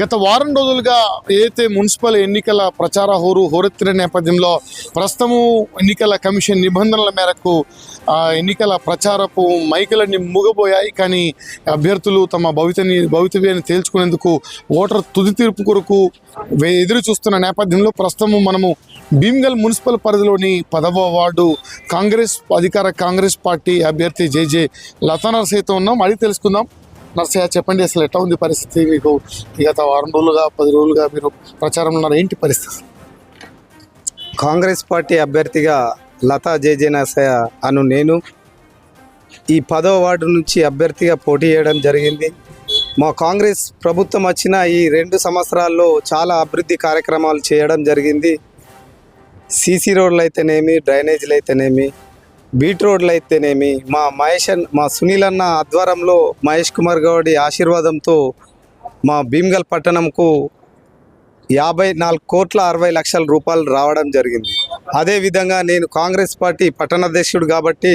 గత వారం రోజులుగా ఏదైతే మున్సిపల్ ఎన్నికల ప్రచార హోరు హోరెత్తిన నేపథ్యంలో ప్రస్తుతము ఎన్నికల కమిషన్ నిబంధనల మేరకు ఎన్నికల ప్రచారపు మైకులన్నీ మూగబోయాయి కానీ అభ్యర్థులు తమ భవితని భవితవ్యాన్ని తేల్చుకునేందుకు ఓటర్ తుది తీర్పు కొరకు ఎదురు చూస్తున్న నేపథ్యంలో ప్రస్తుతము మనము భీమ్గల్ మున్సిపల్ పరిధిలోని పదవ వార్డు కాంగ్రెస్ అధికార కాంగ్రెస్ పార్టీ అభ్యర్థి జేజే లతా నరసయ్యతో ఉన్నాం. అడిగి తెలుసుకుందాం. నర్సయ్య చెప్పండి అసలు ఎట్లా ఉంది పరిస్థితి? మీకు గత వారం రోజులుగా పది రోజులుగా మీరు ప్రచారం ఉన్నారు? ఏంటి పరిస్థితి? కాంగ్రెస్ పార్టీ అభ్యర్థిగా లతా జేజేనాసయ అను నేను ఈ పదో వార్డు నుంచి అభ్యర్థిగా పోటీ చేయడం జరిగింది. మా కాంగ్రెస్ ప్రభుత్వం వచ్చిన ఈ రెండు సంవత్సరాల్లో చాలా అభివృద్ధి కార్యక్రమాలు చేయడం జరిగింది. సీసీ రోడ్లు అయితేనేమి డ్రైనేజీలు అయితేనేమి బీట్ రోడ్లు అయితేనేమి మా మహేష్ అన్న- మా సునీల్ అన్న ఆధ్వర్యంలో మహేష్ కుమార్ గౌడి ఆశీర్వాదంతో మా భీమ్గల్ పట్టణంకు యాభై నాలుగు కోట్ల అరవై లక్షల రూపాయలు రావడం జరిగింది. అదేవిధంగా నేను కాంగ్రెస్ పార్టీ పట్టణాధ్యక్షుడు కాబట్టి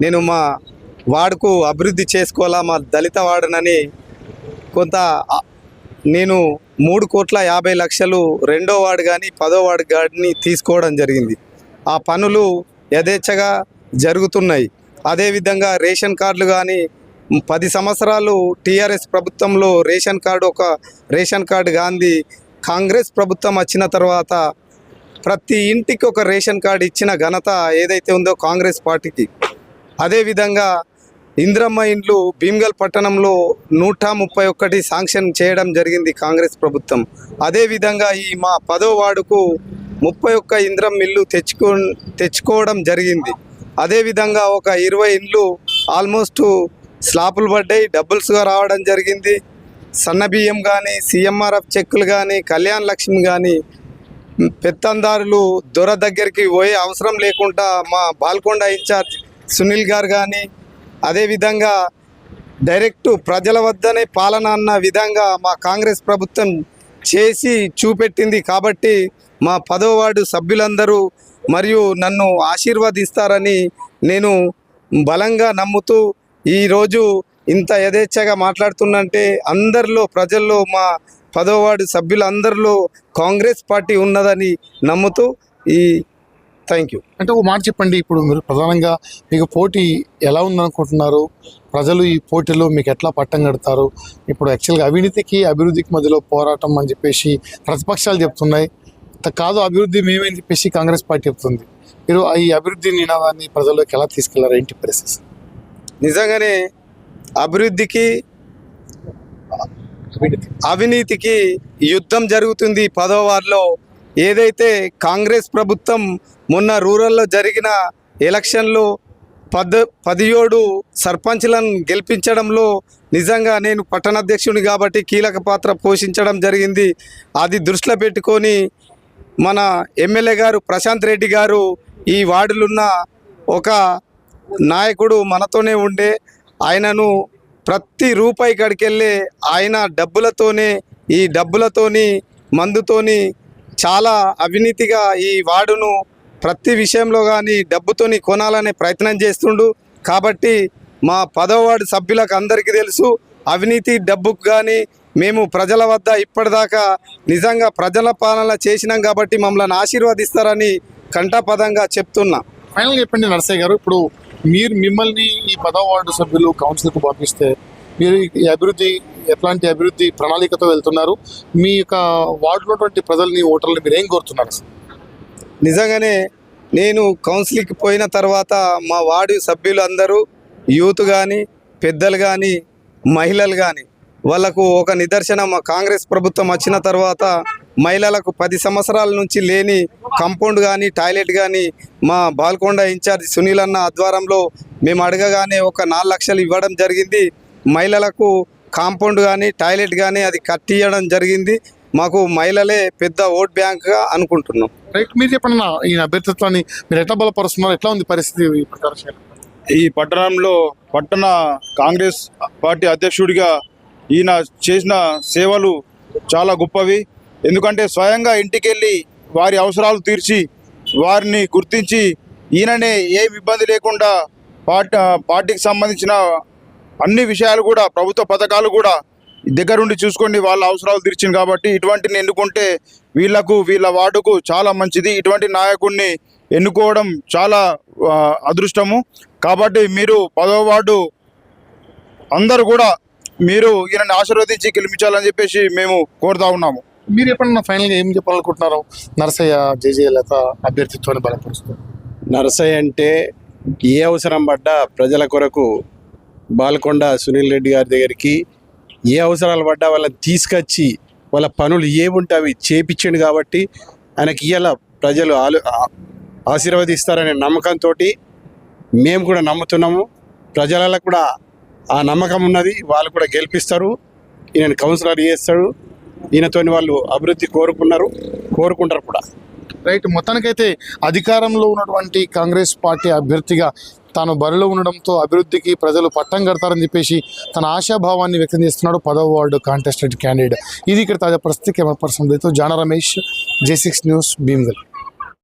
నేను మా వార్డుకు అభివృద్ధి చేసుకోవాలా మా దళిత వార్డునని కొంత నేను మూడు కోట్ల యాభై లక్షలు రెండో వార్డు కానీ పదో వార్డు కానీ తీసుకోవడం జరిగింది. ఆ పనులు యథేచ్ఛగా జరుగుతున్నాయి. అదేవిధంగా రేషన్ కార్డులు కానీ పది సంవత్సరాలు టీఆర్ఎస్ ప్రభుత్వంలో రేషన్ కార్డు ఒక రేషన్ కార్డు గాంధీ కాంగ్రెస్ ప్రభుత్వం వచ్చిన తర్వాత ప్రతి ఇంటికి ఒక రేషన్ కార్డు ఇచ్చిన ఘనత ఏదైతే ఉందో కాంగ్రెస్ పార్టీకి. అదేవిధంగా ఇంద్రమ్మ ఇండ్లు భీమ్గల్ పట్టణంలో నూట ముప్పై ఒక్కటి శాంక్షన్ చేయడం జరిగింది కాంగ్రెస్ ప్రభుత్వం. అదేవిధంగా ఈ మా పదో వార్డుకు ముప్పై ఒక్క ఇంద్రం ఇల్లు తెచ్చుకో తెచ్చుకోవడం జరిగింది. అదేవిధంగా ఒక ఇరవై ఇండ్లు ఆల్మోస్ట్ స్లాపులు పడ్డాయి. డబుల్స్గా రావడం జరిగింది. సన్న బియ్యం కానీ సిఎంఆర్ఎఫ్ చెక్కులు కానీ కళ్యాణ్ లక్ష్మి కానీ పెత్తందారులు దొర దగ్గరికి పోయే అవసరం లేకుండా మా బాల్కొండ ఇన్ఛార్జ్ సునీల్ గారు కానీ అదేవిధంగా డైరెక్ట్ ప్రజల వద్దనే పాలన అన్న విధంగా మా కాంగ్రెస్ ప్రభుత్వం చేసి చూపెట్టింది. కాబట్టి మా పదో వార్డు సభ్యులందరూ మరియు నన్ను ఆశీర్వదిస్తారని నేను బలంగా నమ్ముతూ ఈరోజు ఇంత యథేచ్ఛగా మాట్లాడుతున్నంటే అందరిలో ప్రజల్లో మా పదో సభ్యులందరిలో కాంగ్రెస్ పార్టీ ఉన్నదని నమ్ముతూ ఈ థ్యాంక్ యూ. అంటే ఒక మాట చెప్పండి ఇప్పుడు మీరు ప్రధానంగా మీకు పోటీ ఎలా ఉందనుకుంటున్నారు? ప్రజలు ఈ పోటీలో మీకు ఎట్లా పట్టం కడతారు? ఇప్పుడు యాక్చువల్గా అవినీతికి అభివృద్ధికి మధ్యలో పోరాటం అని చెప్పేసి ప్రతిపక్షాలు చెప్తున్నాయి. కాదు అభివృద్ధి మేమని చెప్పేసి కాంగ్రెస్ పార్టీ చెప్తుంది. మీరు ఈ అభివృద్ధి నినాదాన్ని ప్రజల్లోకి ఎలా తీసుకెళ్ళారు ఏంటి పరిస్థితి? నిజంగానే అభివృద్ధికి అవినీతి అవినీతికి యుద్ధం జరుగుతుంది పదో వార్డులో. ఏదైతే కాంగ్రెస్ ప్రభుత్వం మొన్న రూరల్లో జరిగిన ఎలక్షన్లో పద్ పదిహేడు సర్పంచ్లను గెలిపించడంలో నిజంగా నేను పట్టణాధ్యక్షుని కాబట్టి కీలక పాత్ర పోషించడం జరిగింది. అది దృష్టిలో పెట్టుకొని మన ఎమ్మెల్యే గారు ప్రశాంత్ రెడ్డి గారు ఈ వార్డులున్న ఒక నాయకుడు మనతోనే ఉండే ఆయనను ప్రతి రూపాయి కడికెళ్ళే ఆయన డబ్బులతోనే ఈ డబ్బులతోని మందుతోని చాలా అవినీతిగా ఈ వార్డును ప్రతి విషయంలో కానీ డబ్బుతోని కొనాలనే ప్రయత్నం చేస్తుండు. కాబట్టి మా పదవ వార్డు సభ్యులకు అందరికీ తెలుసు అవినీతి డబ్బుకు కానీ మేము ప్రజల వద్ద ఇప్పటిదాకా నిజంగా ప్రజల పాలన చేసినాం కాబట్టి మమ్మల్ని ఆశీర్వదిస్తారని కంఠపదంగా చెప్తున్నా ఫైనల్గా చెప్పండి నరసయ్య గారు ఇప్పుడు మీరు మిమ్మల్ని ఈ పదవ వార్డు సభ్యులు కౌన్సిల్కు పంపిస్తే మీరు ఈ అభివృద్ధి ఎట్లాంటి అభివృద్ధి ప్రణాళికతో వెళ్తున్నారు మీ యొక్క వార్డులో ఉన్నటువంటి ప్రజల్ని ఓటర్లు మీరు ఏం కోరుతున్నారు? నిజంగానే నేను కౌన్సిలింగ్కి పోయిన తర్వాత మా వార్డు సభ్యులు అందరూ యూత్ కానీ పెద్దలు కానీ మహిళలు కానీ వాళ్ళకు ఒక నిదర్శనం మా కాంగ్రెస్ ప్రభుత్వం వచ్చిన తర్వాత మహిళలకు పది సంవత్సరాల నుంచి లేని కాంపౌండ్ కానీ టాయిలెట్ కానీ మా బాల్కొండ ఇన్ఛార్జ్ సునీల్ అన్న ఆధ్వర్యంలో మేము అడగగానే ఒక నాలుగు లక్షలు ఇవ్వడం జరిగింది. మహిళలకు కాంపౌండ్ కానీ టాయిలెట్ కానీ అది కట్టియడం జరిగింది. మాకు మహిళలే పెద్ద ఓట్ బ్యాంక్గా అనుకుంటున్నాం. రైట్ మీరు చెప్పండి ఈ అభ్యర్థిత్వాన్ని మీరు ఎట్లా బలపరుస్తున్నారు? ఎట్లా ఉంది పరిస్థితి ఈ పట్టణంలో పట్టణ కాంగ్రెస్ పార్టీ అధ్యక్షుడిగా ఈయన చేసిన సేవలు చాలా గొప్పవి. ఎందుకంటే స్వయంగా ఇంటికెళ్ళి వారి అవసరాలు తీర్చి వారిని గుర్తించి ఈయననే ఏం ఇబ్బంది లేకుండా పార్టీ పార్టీకి సంబంధించిన అన్ని విషయాలు కూడా ప్రభుత్వ పథకాలు కూడా దగ్గరుండి చూసుకోండి వాళ్ళ అవసరాలు తీర్చింది కాబట్టి ఇటువంటిని ఎన్నుకుంటే వీళ్ళకు వీళ్ళ వార్డుకు చాలా మంచిది. ఇటువంటి నాయకుడిని ఎన్నుకోవడం చాలా అదృష్టము. కాబట్టి మీరు పదవ వార్డు అందరూ కూడా మీరు ఈయనని ఆశీర్వదించి గెలిపించాలని చెప్పేసి మేము కోరుతా ఉన్నాము. మీరు ఎప్పుడన్నా ఫైనల్గా ఏం చెప్పాలనుకుంటున్నారు? నరసయ్య జేజే లత అభ్యర్థిత్వాన్ని బలపరుస్తారు నరసయ్య అంటే ఏ అవసరం పడ్డా ప్రజల కొరకు బాల్కొండ సునీల్ రెడ్డి గారి దగ్గరికి ఏ అవసరాలు పడ్డా వాళ్ళని తీసుకొచ్చి వాళ్ళ పనులు ఏముంటే అవి చేపించండు కాబట్టి ఆయనకి ఇవాళ ప్రజలు ఆలు ఆశీర్వదిస్తారనే నమ్మకంతో మేము కూడా నమ్ముతున్నాము. ప్రజలకు కూడా ఆ నమ్మకం ఉన్నది వాళ్ళు కూడా గెలిపిస్తారు. ఈయన కౌన్సిలర్ చేస్తాడు. ఈయనతోని వాళ్ళు అభివృద్ధి కోరుకున్నారు కోరుకుంటారు కూడా. రైట్ మొత్తానికైతే అధికారంలో ఉన్నటువంటి కాంగ్రెస్ పార్టీ అభ్యర్థిగా తాను బరిలో ఉండడంతో అభివృద్ధికి ప్రజలు పట్టం కడతారని చెప్పేసి తన ఆశాభావాన్ని వ్యక్తం చేస్తున్నాడు పదవ వార్డు కాంటెస్టెడ్ క్యాండిడేట్. ఇది ఇక్కడ తాజా పరిస్థితి. కెమెరా పర్సన్ జాన Ramesh J six news Bheemgal.